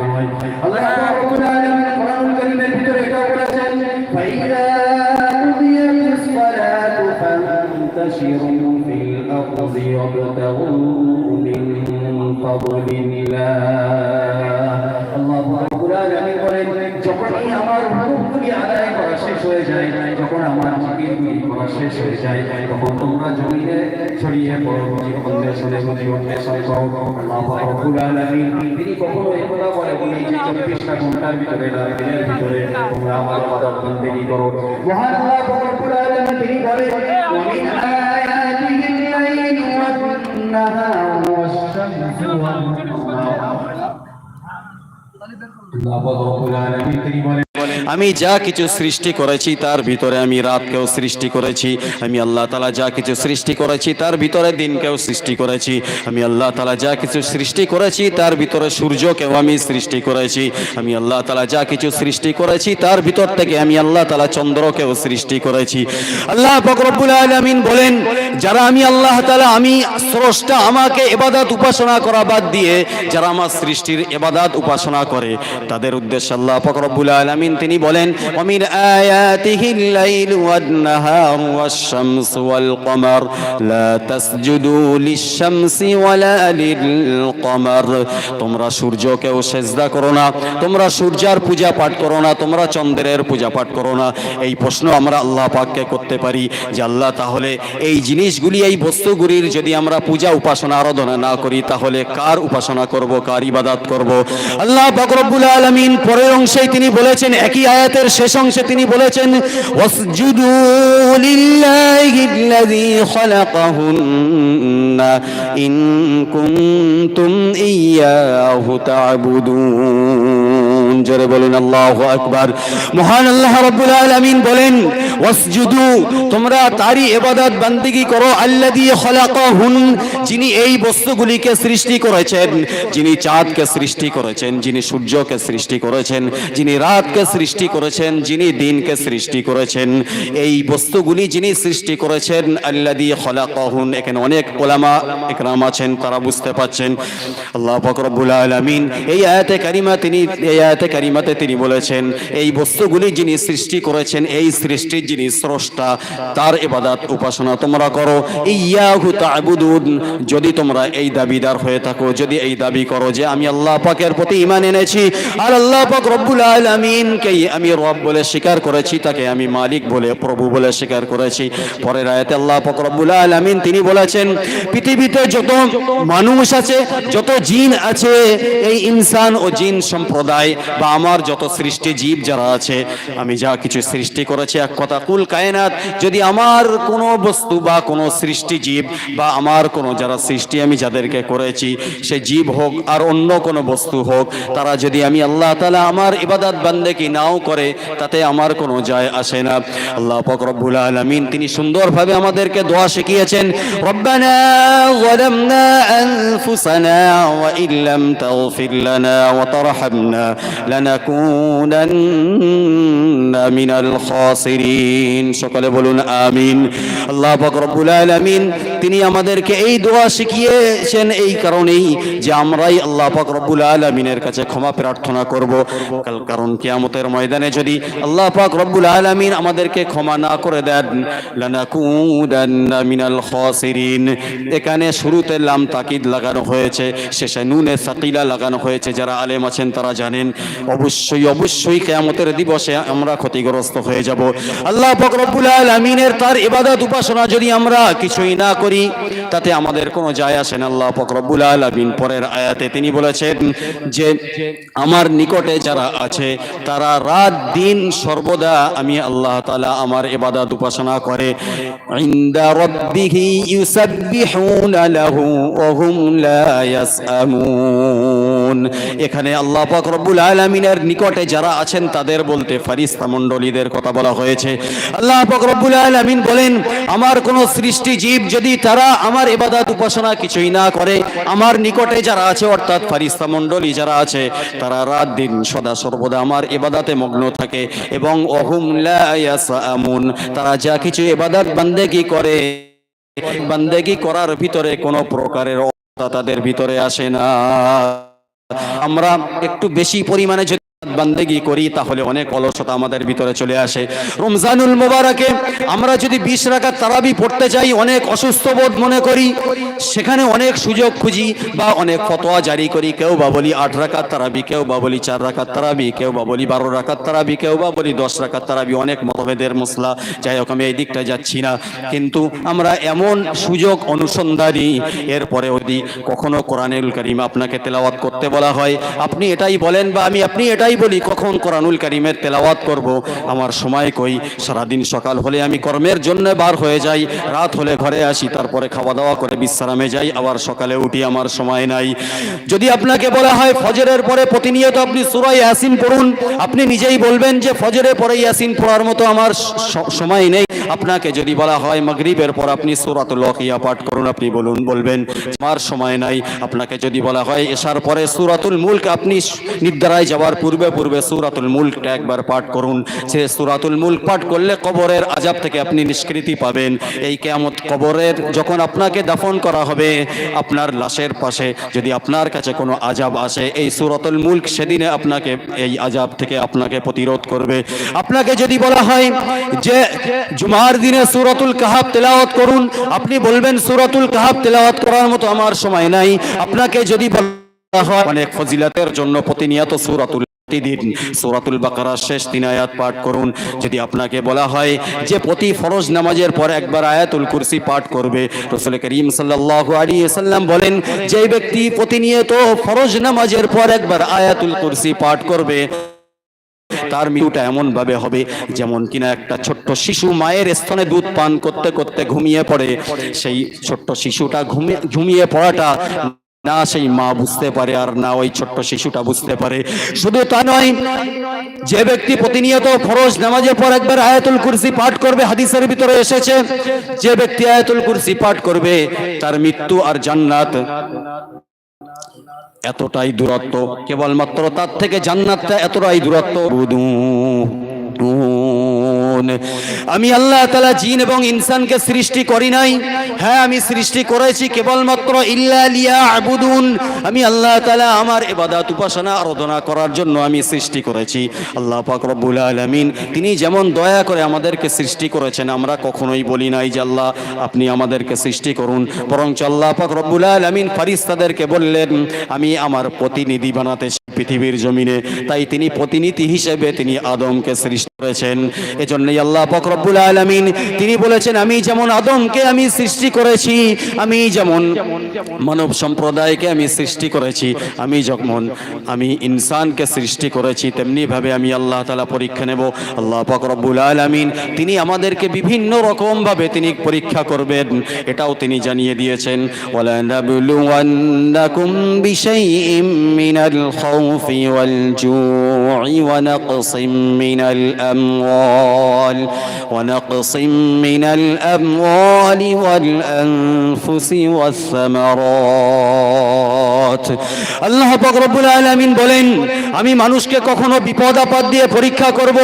না হয় আল্লাহ রাব্বুল যখন আমার শেষ হয়ে যায়, যখন আমার জিকিরগুলি করা শেষ হয়ে যায়, তখন তোমরা ছড়িয়ে তিনি কখনো আমি যা কিছু সৃষ্টি করেছি, তার ভিতরে আমি রাতকেও সৃষ্টি করেছি। আমি আল্লাহ তালা যা কিছু সৃষ্টি করেছি, তার ভিতরে দিনকেও সৃষ্টি করেছি। আমি আল্লাহ তালা যা কিছু সৃষ্টি করেছি, তার ভিতরে সূর্যকেও আমি সৃষ্টি করেছি। আমি আল্লাহ তালা যা কিছু সৃষ্টি করেছি, তার ভিতর থেকে আমি আল্লাহ তালা চন্দ্রকেও সৃষ্টি করেছি। আল্লাহ ফকরবুল আলমিন বলেন, যারা আমি আল্লাহ তালা আমি স্রষ্টা, আমাকে এবাদাত উপাসনা করা বাদ দিয়ে যারা আমার সৃষ্টির এবাদাত উপাসনা করে, তাদের উদ্দেশ্যে আল্লাহ ফকরবুল আলমিন তিনি বলেন, অমির আয়াতিহিল লাইল ওয়ান নাহার ওয়াশ শামস ওয়াল কমার লা তাসজুদু লিশ-শামসি ওয়ালা লিল কমার তোমরা সূর্যকেও সেজদা করো না, তোমরা সূর্যার পূজা পাঠ করো না, তোমরা চন্দ্রের পূজা পাঠ করো না। এই প্রশ্ন আমরা আল্লাহ পাককে করতে পারি যে, আল্লাহ, তাহলে এই জিনিসগুলি, এই বস্তুগুলির যদি আমরা পূজা উপাসনা আরাধনা না করি, তাহলে কার উপাসনা করব, কার ইবাদত করব? আল্লাহ পাক রব্বুল আলামিন পরের অংশে তিনি বলেছেন, একই আয়াতের শেষ অংশে তিনি বলেছেন ইয়াহু তা'বুদুন জোরে বলুন, আল্লাহু আকবার। মহান আল্লাহ রাব্বুল আলামিন বলেন, ওয়াসজুদু, তোমরা তারই ইবাদত বান্দিগি করো, আল্লাযী খালাকাহুন, যিনি এই বস্তুগুলিকে সৃষ্টি করেছেন। যিনি চাঁদকে সৃষ্টি করেছেন, যিনি সূর্যকে সৃষ্টি করেছেন, যিনি রাতকে সৃষ্টি করেছেন, যিনি দিনকে সৃষ্টি করেছেন। এই বস্তুগুলি যিনি সৃষ্টি করেছেন আল্লাদি খলাকাহুন, এখানে অনেক ওলামা একরাম আছেন, তারা বুঝতে পাচ্ছেন আল্লাহ ফকরবুল আলমিন এই আয়াতে কারিমা তিনি, এই কারিমাতে তিনি বলেছেন, এই বস্তুগুলি যিনি সৃষ্টি করেছেন, এই সৃষ্টির যিনি স্রষ্টা, তার ইবাদত উপাসনা তোমরা করো। ইয়াহু তা'বুদুন। যদি তোমরা এই দাবিদার হয়ে থাকো, যদি এই দাবি করো যে আমি আল্লাহ পাকের প্রতি ঈমান এনেছি, আর আল্লাহ পাক রব্বুল আলামিনকে আমি রব বলে স্বীকার করেছি, তাকে আমি মালিক বলে, প্রভু বলে স্বীকার করেছি। পরের আয়াতে আল্লাহ পাক রব্বুল আলামিন তিনি বলেছেন, পৃথিবীতে যত মানুষ আছে, যত জিন আছে, এই ইনসান ও জিন সম্প্রদায় বা আমার যত সৃষ্টি জীব যারা আছে, আমি যা কিছু সৃষ্টি করেছি, এক কথা, কুল কায়নাত, যদি আমার কোনো বস্তু বা কোনো সৃষ্টি জীব বা আমার কোনো যারা সৃষ্টি আমি যাদেরকে করেছি, সে জীব হোক আর অন্য কোনো বস্তু হোক, তারা যদি আমি আল্লাহ তালা আমার ইবাদত বান্দেকি নাও করে, তাতে আমার কোনো যায় আসে না। আল্লাহ পাক রব্বুল আলামিন তিনি সুন্দরভাবে আমাদেরকে দোয়া শিখিয়েছেন, রব্বানা যালামনা আনফুসানা ওয়া ইল্লাম তাগফির লানা ওয়া লানাকুনান্না মিনাল খাসিরিন সকলে বলুন আমিন। আল্লাহ পাক রব্বুল আলামিন, তিনি আমাদেরকে এই দোয়া শিখিয়েছেন এই কারণেই যে আমরাই আল্লাহ পাক রব্বুল আলামিনের কাছে ক্ষমা প্রার্থনা করব। কারণ কিয়ামতের ময়দানে যদি আল্লাহ পাক রব্বুল আলামিন আমাদেরকে ক্ষমা না করে দেন, লানাকুদান্না মিনাল খাসিরিন। এখানে শুরুতে লাম তাকিদ লাগানো হয়েছে, শেষে নুনে সাকিলা লাগানো হয়েছে। যারা আলেম আছেন তারা জানেন অবশ্যই অবশ্যই কেয়ামতের দিবসে আমরা ক্ষতিগ্রস্ত হয়ে যাব। আল্লাহ পাক রব্বুল আলামিনের তার ইবাদত উপাসনা যদি আমরা কিছুই না করি, তাতে আমাদের কোনো যায় আসে না। আল্লাহ পাক রব্বুল আলামিন পরের আয়াতে তিনি বলেছেন যে, আমার নিকটে যারা আছে, তারা রাত দিন সর্বদা আমি আল্লাহ তাআলা আমার ইবাদত উপাসনা করে। ইউসাব্বিহুনা লা ইয়াসআমুন। এখানে আল্লাহ পাক রব্বুল আলামিনের নিকটে যারা আছেন, তাদের বলতে ফারিস্তা মণ্ডলীদের কথা বলা হয়েছে। আল্লাহ পাক রব্বুল আলামিন বলেন, আমার কোন সৃষ্টি জীব যদি তারা আমার ইবাদত উপাসনা কিছুই না করে, আমার নিকটে যারা আছে, অর্থাৎ ফারিস্তা মণ্ডলী যারা আছে, তারা রাত দিন সদা সর্বদা আমার ইবাদাতে মগ্ন থাকে এবং অহুম লা ইয়াসআমুন তারা যা কিছু ইবাদত বান্দেগি করে, বান্দেগি করার ভিতরে কোনো প্রকারের তাদের ভিতরে আসে না। আমরা একটু বেশি পরিমাণে বান্দেগি করি, তাহলে অনেক অলসতা আমাদের ভিতরে চলে আসে। রমজানুল মোবারকে আমরা যদি বিশ রাখার তারাবি পড়তে চাই, অনেক অসুস্থ বোধ মনে করি, সেখানে অনেক সুযোগ খুঁজি বা অনেক ফতোয়া জারি করি, কেউ বা বলি আট রাখার তারাবি, কেউ বা বলি চার রাখার তারাবি, কেউ বা বলি বারো রাখার তারাবি, কেউ বা বলি দশ রাখার তারাবি, অনেক মতভেদের মশলা। যাই হোক, আমি এই দিকটা যাচ্ছি না। কিন্তু আমরা এমন সুযোগ অনুসন্ধানী, এরপরে যদি কখনো কোরআনুল করিম আপনাকে তেলাওয়াত করতে বলা হয়, আপনি এটাই বলেন বা আমি, আপনি এটাই বলি, কখন কোরআনুল করিমের তেলাওয়াত করব? আমার সময় কই? সারাদিন সকাল হলে আমি কর্মের জন্য বার হয়ে যাই, রাত হলে ঘরে আসি, তারপরে খাওয়া দাওয়া করে বিশ্রামে যাই, আবার সকালে উঠি, আমার সময় নাই। যদি আপনাকে বলা হয় ফজরের পরে প্রতিনিয়ত আপনি সুরাই ইয়াসিন পড়ুন, আপনি নিজেই বলবেন যে ফজরের পরে ইয়াসিন পড়ার মতো আমার সময় নেই। আপনাকে যদি বলা হয় মাগরিবের পর আপনি সূরাতুল ওয়াকিয়া পাঠ করুন, আপনি বলুন, বলবেন, আমার সময় নাই। আপনাকে যদি বলা হয় এশার পরে সূরাতুল মুলক, আপনি নিদ্রায় যাওয়ার পূর্বে পূর্বে সূরাতুল মুলকটা একবার পাঠ করুন। সে সূরাতুল মুলক পাঠ করলে কবরের আজাব থেকে আপনি নিষ্কৃতি পাবেন। এই কেয়ামত কবরের যখন আপনাকে দাফন করা হবে, আপনার লাশের পাশে যদি আপনার কাছে কোনো আজাব আসে, এই সূরাতুল মুলক সেদিনে আপনাকে এই আজাব থেকে আপনাকে প্রতিরোধ করবে। আপনাকে যদি বলা হয় যে, জুমার দিনে সূরাতুল কাহাব তেলাওয়াত করুন, আপনি বলবেন, সূরাতুল কাহাব তেলাওয়াত করার মতো আমার সময় নাই। আপনাকে যদি বলা হয়, অনেক ফজিলাতের জন্য প্রতিনিয়ত সূরাতুল প্রতিদিন সূরাতুল বাকারার শেষ তিন আয়াত পাঠ করুন। যদি আপনাকে বলা হয় যে প্রতি ফরজ নামাজের পর একবার আয়াতুল কুরসি পাঠ করবে, রসুল করিম সাল্লাল্লাহু আলাইহি সাল্লাম বলেন, যে ব্যক্তি প্রতিনিয়ত ফরজ নামাজের পর একবার আয়াতুল কুরসি পাঠ করবে, তার মৃত্যুটা এমন ভাবে হবে যেমন কিনা একটা ছোট্ট শিশু মায়ের স্তনে দুধ পান করতে করতে ঘুমিয়ে পড়ে। সেই ছোট্ট শিশুটা ঘুমিয়ে ঘুমিয়ে পড়াটা না, সেই মা বুঝতে পারে আর না, ওই ছোট্ট শিশুটা বুঝতে পারে। শুধু তা নয়, যে ব্যক্তি প্রতিনিয়ত ফরজ নামাজের পর একবার আয়াতুল কুরসি পাঠ করবে, হাদিসের ভিতরে এসেছে, যে ব্যক্তি আয়াতুল কুরসি পাঠ করবে, তার মৃত্যু আর জান্নাত এতটাই দূরত্ব। কেবলমাত্র তার থেকে জান্নাতটা এতটাই দূরত্ব। আমি আল্লাহ তালা জিন এবং ইনসানকে সৃষ্টি করি নাই। হ্যাঁ আমি সৃষ্টি করেছি কেবলমাত্র ইল্লা লিয়া আবুদুন আমি আল্লাহ তালা আমার এবাদাত উপাসনা, আরাধনা করার জন্য আমি সৃষ্টি করেছি। আল্লাহ পাক রব্বুল আলামিন, তিনি যেমন দয়া করে আমাদেরকে সৃষ্টি করেছেন, আমরা কখনোই বলি নাই যে আল্লাহ আপনি আমাদেরকে সৃষ্টি করুন। বরঞ্চ আল্লাহ পাক রব্বুল আলামিন ফারিস্তাদেরকে বললেন, আমি আমার প্রতিনিধি বানাতে পৃথিবীর জমিনে। তাই তিনি প্রতিনিধি হিসেবে তিনি আদমকে সৃষ্টি করেছেন। এজন্যই আল্লাহ পাক রব্বুল আলামিন তিনি বলেছেন, আমি যেমন আদমকে আমি সৃষ্টি করেছি, আমি যেমন মানব সম্প্রদায়কে আমি সৃষ্টি করেছি, আমি যখন আমি ইনসানকে সৃষ্টি করেছি তেমনি ভাবে আমি আল্লাহ তাআলা পরীক্ষা নেব। আল্লাহ পাক রব্বুল আলামিন তিনি আমাদেরকে বিভিন্ন রকম ভাবে তিনি পরীক্ষা করবেন, এটাও তিনি জানিয়ে দিয়েছেন। ওয়ালা নাবলুওয়ান্নাকুম বিশাইইম মিনাল খাউফি ওয়াল জু'i ওয়া নাকসিম মিনাল আমওয়াল ওয়া নাকসিম মিনাল আমওয়ালি ওয়াল আনফুসি ওয়াস সামারাত আল্লাহ পাক রব্বুল আলামিন বলেন আমি মানুষকে কখনো বিপদ আপদ দিয়ে পরীক্ষা করব?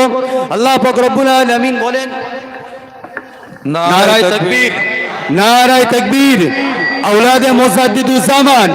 আল্লাহ পাক রব্বুল আলামিন বলেন নারায় তাকবীর নারায় তাকবীর। আওলাদে মুজাদ্দিদুজ্জামান